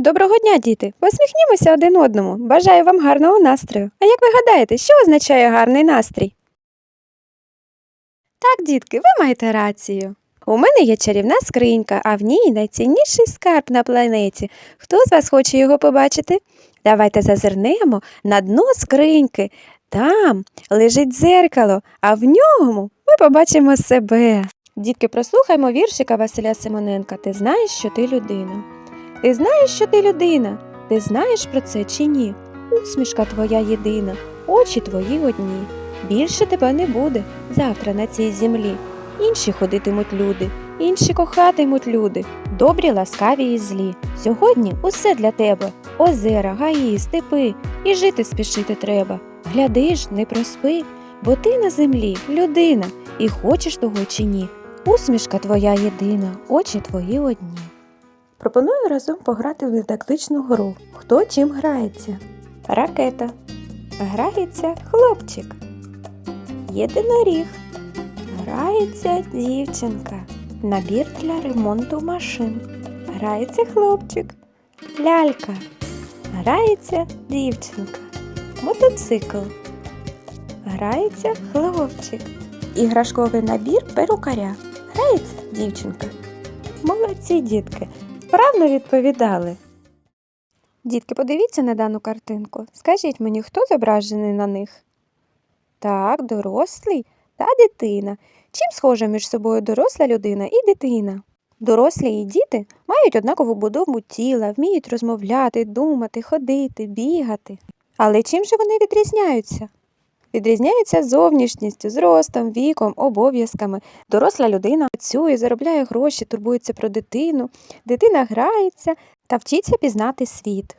Доброго дня, діти! Посміхнімося один одному. Бажаю вам гарного настрою. А як ви гадаєте, що означає гарний настрій? Так, дітки, ви маєте рацію. У мене є чарівна скринька, а в ній найцінніший скарб на планеті. Хто з вас хоче його побачити? Давайте зазирнемо на дно скриньки. Там лежить дзеркало, а в ньому ми побачимо себе. Дітки, прослухаймо віршика Василя Симоненка. Ти знаєш, що ти людина. Ти знаєш, що ти людина? Ти знаєш про це чи ні? Усмішка твоя єдина, очі твої одні. Більше тебе не буде завтра на цій землі. Інші ходитимуть люди, інші кохатимуть люди, добрі, ласкаві і злі. Сьогодні усе для тебе озера, гаї, степи, і жити спішити треба. Гляди ж, не проспи, бо ти на землі людина, і хочеш того чи ні. Усмішка твоя єдина, очі твої одні. Пропоную разом пограти в дидактичну гру. Хто чим грається? Ракета. Грається хлопчик. Єдиноріг. Грається дівчинка. Набір для ремонту машин. Грається хлопчик. Лялька. Грається дівчинка. Мотоцикл. Грається хлопчик. Іграшковий набір перукаря. Грається дівчинка. Молодці, дітки. Вправно відповідали. Дітки, подивіться на дану картинку. Скажіть мені, хто зображений на них? Так, дорослий та дитина. Чим схожа між собою доросла людина і дитина? Дорослі і діти мають однакову будову тіла, вміють розмовляти, думати, ходити, бігати. Але чим же вони відрізняються? Відрізняються зовнішністю, зростом, віком, обов'язками. Доросла людина працює, заробляє гроші, турбується про дитину, дитина грається та вчиться пізнати світ.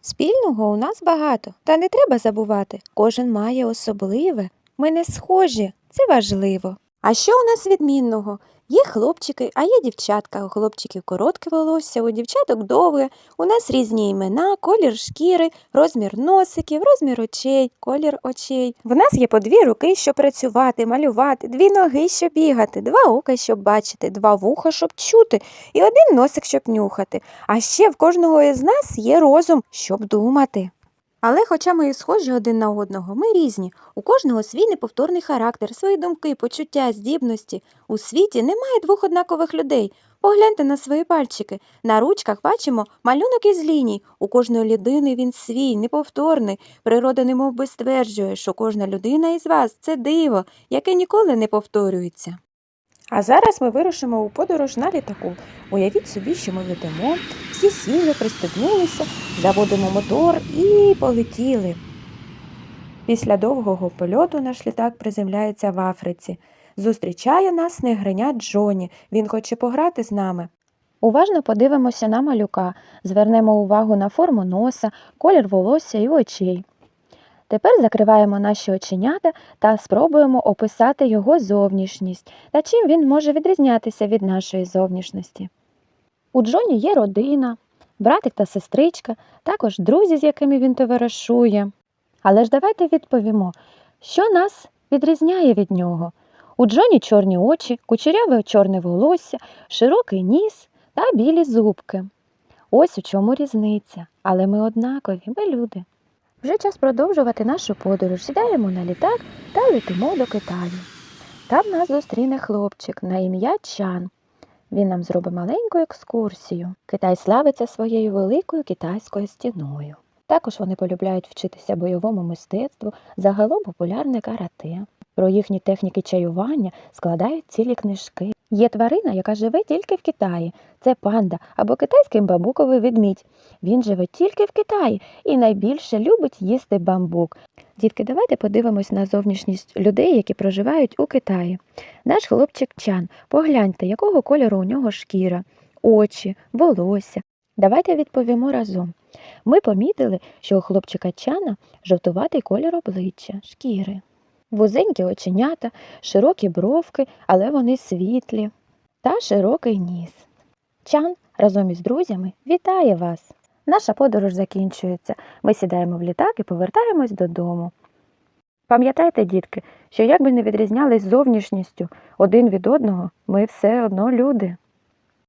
Спільного у нас багато, та не треба забувати, кожен має особливе. Ми не схожі, це важливо. А що у нас відмінного? Є хлопчики, а є дівчатка. У хлопчиків коротке волосся, у дівчаток довге, у нас різні імена, колір шкіри, розмір носиків, розмір очей, колір очей. В нас є по дві руки, щоб працювати, малювати, дві ноги, щоб бігати, два ока, щоб бачити, два вуха, щоб чути, і один носик, щоб нюхати. А ще в кожного із нас є розум, щоб думати. Але, хоча ми і схожі один на одного, ми різні. У кожного свій неповторний характер, свої думки, почуття, здібності. У світі немає двох однакових людей. Погляньте на свої пальчики. На ручках бачимо малюнок із ліній. У кожної людини він свій, неповторний. Природа немов би стверджує, що кожна людина із вас це диво, яке ніколи не повторюється. А зараз ми вирушимо у подорож на літаку. Уявіть собі, що ми летимо, всі сіли, пристебнулися, заводимо мотор і полетіли. Після довгого польоту наш літак приземляється в Африці. Зустрічає нас негриня Джоні. Він хоче пограти з нами. Уважно подивимося на малюка, звернемо увагу на форму носа, колір волосся і очей. Тепер закриваємо наші оченята та спробуємо описати його зовнішність та чим він може відрізнятися від нашої зовнішності. У Джоні є родина, братик та сестричка, також друзі, з якими він товаришує. Але ж давайте відповімо, що нас відрізняє від нього. У Джоні чорні очі, кучеряве чорне волосся, широкий ніс та білі зубки. Ось у чому різниця, але ми однакові, ми люди. Вже час продовжувати нашу подорож. Сідаємо на літак та летимо до Китаю. Там нас зустріне хлопчик на ім'я Чан. Він нам зробить маленьку екскурсію. Китай славиться своєю великою китайською стіною. Також вони полюбляють вчитися бойовому мистецтву, загалом популярне карате. Про їхні техніки чаювання складають цілі книжки. Є тварина, яка живе тільки в Китаї. Це панда або китайський бамбуковий ведмідь. Він живе тільки в Китаї і найбільше любить їсти бамбук. Дітки, давайте подивимось на зовнішність людей, які проживають у Китаї. Наш хлопчик Чан, погляньте, якого кольору у нього шкіра, очі, волосся. Давайте відповімо разом. Ми помітили, що у хлопчика Чана жовтуватий колір обличчя, шкіри. Вузенькі оченята, широкі бровки, але вони світлі, та широкий ніс. Чан разом із друзями вітає вас! Наша подорож закінчується. Ми сідаємо в літак і повертаємось додому. Пам'ятайте, дітки, що як би не відрізнялись зовнішністю один від одного, ми все одно люди.